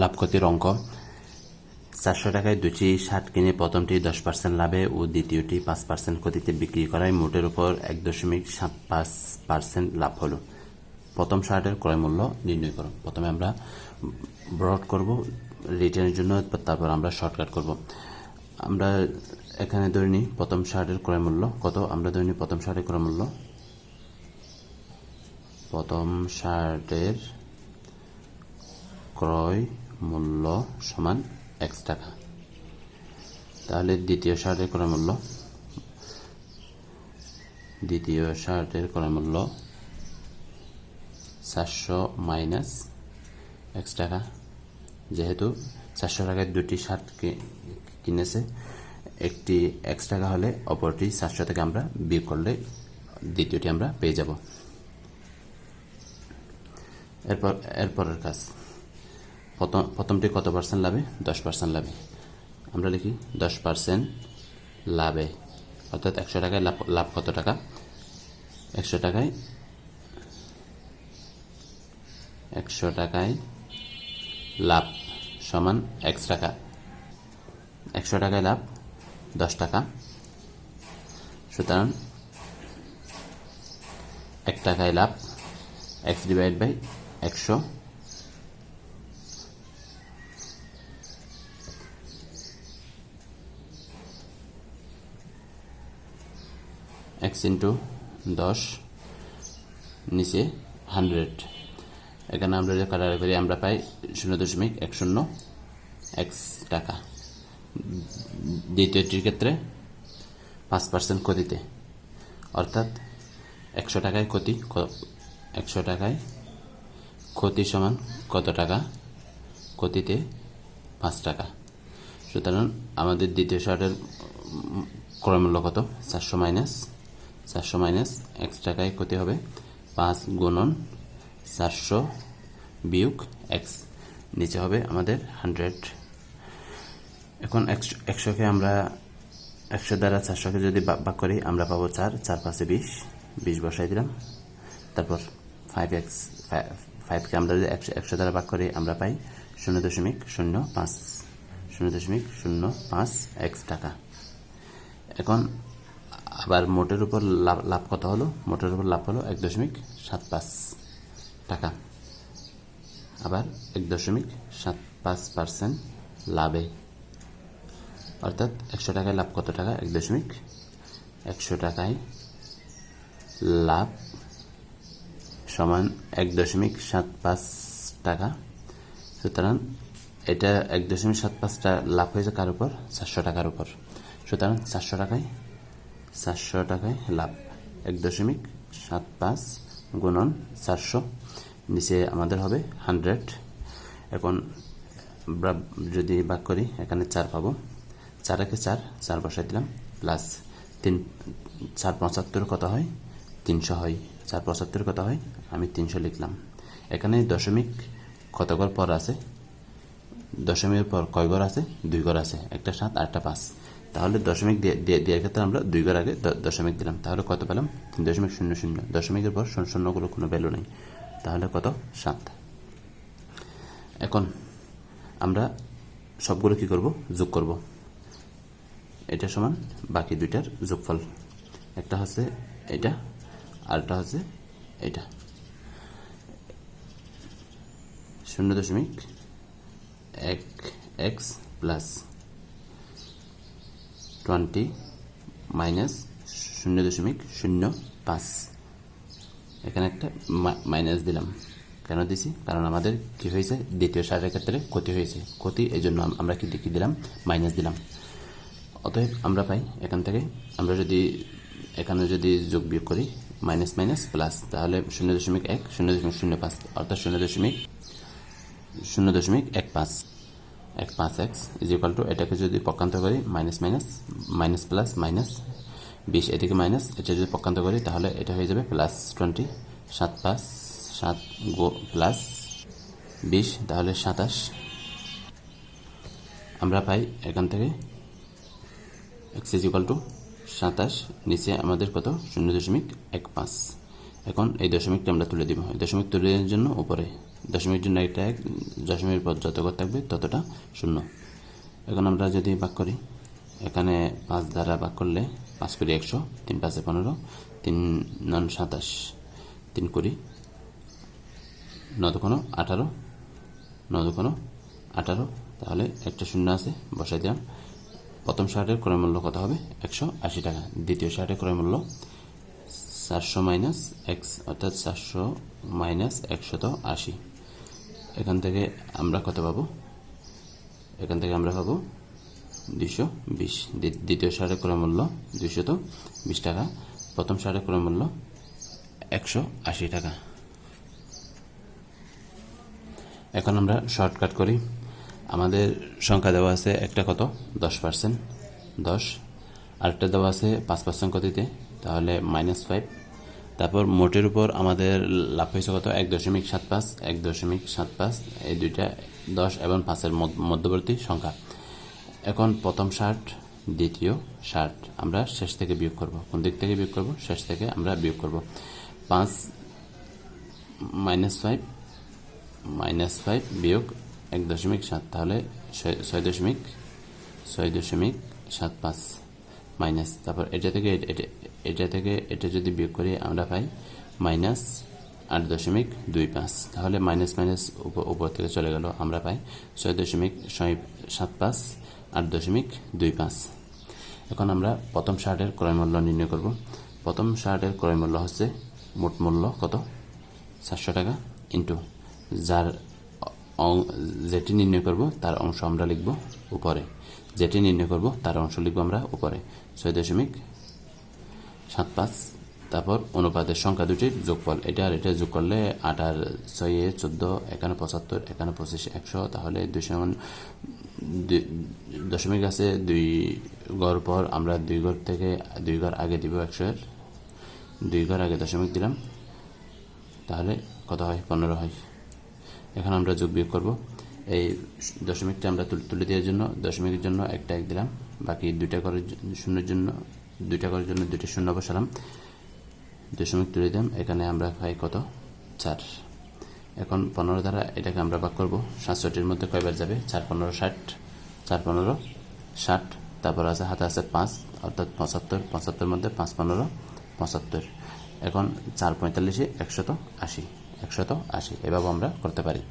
লাভ ক্ষতির অঙ্ক। চারশো টাকায় দুটি শার্ট কিনে প্রথমটি দশ পার্সেন্ট লাভে ও দ্বিতীয়টি পাঁচ পার্সেন্ট ক্ষতিতে বিক্রি করায় মোটের উপর এক দশমিক সাত পাঁচ পার্সেন্ট লাভ হলো। প্রথম শার্টের ক্রয় মূল্য নির্ণয় করো। প্রথমে আমরা ব্রড করব, রিটার্নের জন্য, তারপর আমরা শর্টকাট করব। আমরা এখানে ধরে নিই, প্রথম শার্টের ক্রয় মূল্য কত? আমরা ধরে নিই, প্রথম শার্টের ক্রয় মূল্য প্রথম শার্টের ক্রয় মূল্য সমান এক্স টাকা। তাহলে দ্বিতীয় শার্টের ক্রয় মূল্য, দ্বিতীয় শার্টের ক্রয় মূল্য চারশো মাইনাস এক্স টাকা। যেহেতু চারশো টাকায় দুটি শার্ট কিনেছে, একটি এক্স টাকা হলে অপরটি চারশো থেকে আমরা বিয়োগ করলে দ্বিতীয়টি আমরা পেয়ে যাব। এরপর, এরপরের কাজ। প্রথম, প্রথমটি কত পার্সেন্ট লাভে? দশ পার্সেন্ট লাভে। আমরা লিখি, দশ পার্সেন্ট লাভে। অর্থাৎ একশো টাকায় লাভ লাভ কত টাকা? একশো টাকায় একশো টাকায় লাভ সমান এক্স টাকা। একশো টাকায় লাভ দশ টাকা। সুতরাং এক টাকায় লাভ এক্স ডিভাইড বাই একশো এক্স ইন্টু দশ, নিচে হান্ড্রেড এখানে আমরা যে কাটার করি, আমরা পাই শূন্য দশমিক এক শূন্য এক্স টাকা। দ্বিতীয়টির ক্ষেত্রে পাঁচ পার্সেন্ট ক্ষতিতে। অর্থাৎ একশো টাকায় ক্ষতি একশো টাকায় ক্ষতি সমান কত টাকা? ক্ষতিতে পাঁচ টাকা। সুতরাং আমাদের দ্বিতীয় শার্টের ক্রয় মূল্য কত? চারশো মাইনাস চারশো মাইনাস এক্স টাকায় ক্ষতি হবে পাঁচ গুণন চারশো বিয়োগ এক্স। নিচে হবে আমাদের হান্ড্রেড। এখন একশো একশোকে আমরা একশো দ্বারা চারশোকে যদি বা- ভাগ করি, আমরা পাবো চার চার পাঁচে বিশ। বিশ বসাই দিলাম। তারপর ফাইভ এক্স ফাইভকে আমরা যদি একশো একশো দ্বারা ভাগ করি, আমরা পাই শূন্য দশমিক শূন্য পাঁচ। শূন্য দশমিক শূন্য পাঁচ এক্স টাকা। এখন আবার মোটের উপর লাভ লাভ কত হলো? মোটের উপর লাভ হলো এক দশমিক সাত পাঁচ টাকা। আবার এক দশমিক সাত পাঁচ পার্সেন্ট লাভে। অর্থাৎ একশো টাকায় লাভ কত টাকা? এক দশমিক একশো টাকায় লাভ সমান এক দশমিক সাত পাঁচ টাকা। সুতরাং এটা এক দশমিক সাত পাঁচটা লাভ হয়েছে কার উপর? চারশো টাকার উপর। সুতরাং চারশো টাকায় চারশো টাকায় লাভ। এক দশমিক সাত পাঁচ গুণন চারশো। নিচে আমাদের হবে হান্ড্রেড। এখন যদি ভাগ করি, এখানে চার পাবো। চার একে চার চার বসাই দিলাম প্লাস তিন চার পঁচাত্তর কত হয়? তিনশো হয়। চার পঁচাত্তর কত হয়? আমি তিনশো লিখলাম। এখানে দশমিক কত ঘর পর আছে? দশমিকের পর কয় ঘর আছে? দুই ঘর আছে। একটা সাত আটটা পাঁচ। তাহলে দশমিক দেওয়ার ক্ষেত্রে আমরা দুই আগে দশমিক দিলাম। তাহলে কত পেলাম? তিন দশমিক শূন্য শূন্য। দশমিকের পর শূন্য শূন্যগুলো কোনো ভ্যালু নেই। তাহলে কত? সাত। এখন আমরা সবগুলো কি করব? যোগ করব। এটা সমান বাকি দুইটার যোগফল। একটা হচ্ছে এটা আরটা হচ্ছে এটা। শূন্য দশমিক এক এক্স প্লাস টোয়েন্টি মাইনাস শূন্য দশমিক শূন্য পাঁচ। এখানে একটা মাইনাস দিলাম। কেন দিছি? কারণ আমাদের কি হয়েছে? দ্বিতীয় সারের ক্ষেত্রে ক্ষতি হয়েছে। ক্ষতি এই জন্য আমরা কি কি দিলাম? মাইনাস দিলাম। অতএব আমরা পাই এখান থেকে। আমরা যদি এখানে যদি যোগ বিয়োগ করি, মাইনাস মাইনাস প্লাস, তাহলে শূন্য দশমিক এক, শূন্য দশমিক শূন্য পাঁচ, অর্থাৎ শূন্য দশমিক শূন্য দশমিক এক পাঁচ। এক পাঁচ এক্স ইজ ইকাল টু এটাকে যদি পক্ষান্তর করি minus minus minus plus minus বিশ এদিকে মাইনাস এটা যদি পক্ষান্তর করি, তাহলে এটা হয়ে যাবে প্লাস টোয়েন্টি সাত পাঁচ সাত গো প্লাস বিশ, তাহলে সাতাশ। আমরা পাই এখান থেকে এক্স ইজ ইকাল টু সাতাশ, নিচে আমাদের কত? শূন্য দশমিক এক পাঁচ। এখন এই দশমিকটা আমরা তুলে দিব। এই দশমিক তুলে জন্য উপরে দশমিক জন্য এটা এক দশমিকের পর যত ঘর থাকবে ততটা শূন্য। এখন আমরা যদি ভাগ করি, এখানে পাঁচ দ্বারা ভাগ করলে পাঁচ কুড়ি একশো, তিন পাঁচে পনেরো, তিন নন সাতাশ, তিন কুড়ি নদ কোনো আঠারো নদ কোনো আঠারো, তাহলে একটা শূন্য আছে, বসাই দিলাম। প্রথম শার্টের ক্রয় মূল্য কত হবে? একশো আশি টাকা। দ্বিতীয় শার্টের ক্রয় মূল্য চারশো মাইনাস এক্স অর্থাৎ চারশো মাইনাস একশত আশি। এখান থেকে আমরা কত পাবো? এখান থেকে আমরা পাবো দুইশো বিশ। দ্বিতীয় সারের ক্রয় মূল্য দুইশত বিশ টাকা। প্রথম সারের ক্রয় মূল্য একশো আশি টাকা। এখন আমরা শর্টকাট করি। আমাদের সংখ্যা দেওয়া আছে একটা কত? দশ পার্সেন্ট। দশ। আরেকটা দেওয়া আছে পাঁচ পার্সেন্ট কতিতে তাহলে মাইনাস ফাইভ। তারপর মোটের উপর আমাদের লাভ হয়েছে কত? এক দশমিক সাত পাঁচ, এক দশমিক সাত পাঁচ, এই দুইটা দশ এবং পাঁচের মধ্যবর্তী সংখ্যা। এখন প্রথম ষাট, দ্বিতীয় ষাট, আমরা শেষ থেকে বিয়োগ করব। কোন দিক থেকে বিয়োগ করব? শেষ থেকে আমরা বিয়োগ করব। পাঁচ মাইনাস ফাইভ মাইনাস ফাইভ বিয়োগ এক দশমিক সাত, তাহলে ছয় দশমিক ছয় দশমিক সাত পাঁচ। মাইনাস তারপর এটা থেকে এটা- থেকে এটা যদি বিয়োগ করি, আমরা পাই মাইনাস আট দশমিক দুই পাঁচ। তাহলে মাইনাস মাইনাস উপ- উপর থেকে চলে গেল, আমরা পাই ছয় দশমিক ছয় সাত পাঁচ, আট দশমিক দুই পাঁচ। এখন আমরা প্রথম শার্টের ক্রয় মূল্য নির্ণয় করব। প্রথম শার্টের ক্রয় মূল্য হচ্ছে মোট মূল্য কত? সাতশো টাকা ইন্টু যার যেটি নির্ণয় করব, তার অংশ আমরা লিখব উপরে। যেটি নির্ণয় করব, তার অংশ লিখব আমরা উপরে। ছয় দশমিক সাত পাঁচ। তারপর অনুপাতের সংখ্যা দুটির যোগফল। এটা আর এটা যোগ করলে আট আর ছয়ে চোদ্দ এখানে পঁচাত্তর এখানে পঁচিশ, একশো, তাহলে দুইশো দশমিক আছে দুই গড় পর আমরা দুই গড় থেকে দুই ঘর আগে দিব একশো এর। দুই ঘর আগে দশমিক দিলাম। তাহলে কত হয়? পনেরো হয়। এখন আমরা যোগ বিয়োগ করব। এই দশমিকটা আমরা তুল- দেওয়ার জন্য, দশমিকের জন্য একটা এক দিলাম। বাকি দুইটা করার শূন্যের জন্য, দুইটা করার জন্য দুইটা শূন্য বসালাম। দশমিক তুলে দিলাম। এখানে আমরা পাই কত? চার। এখন পনেরো দ্বারা এটাকে আমরা ভাগ করব। সাতষট্টির মধ্যে কয়বার যাবে? চার, পনেরো, ষাট। চার, পনেরো, ষাট। তারপর আছে, হাতে আছে পাঁচ, অর্থাৎ পঁচাত্তর। পঁচাত্তর মধ্যে পাঁচ, পনেরো, পঁচাত্তর। এখন চার, পঁয়তাল্লিশে একশত আশি। একশত আশি এভাবে আমরা করতে পারি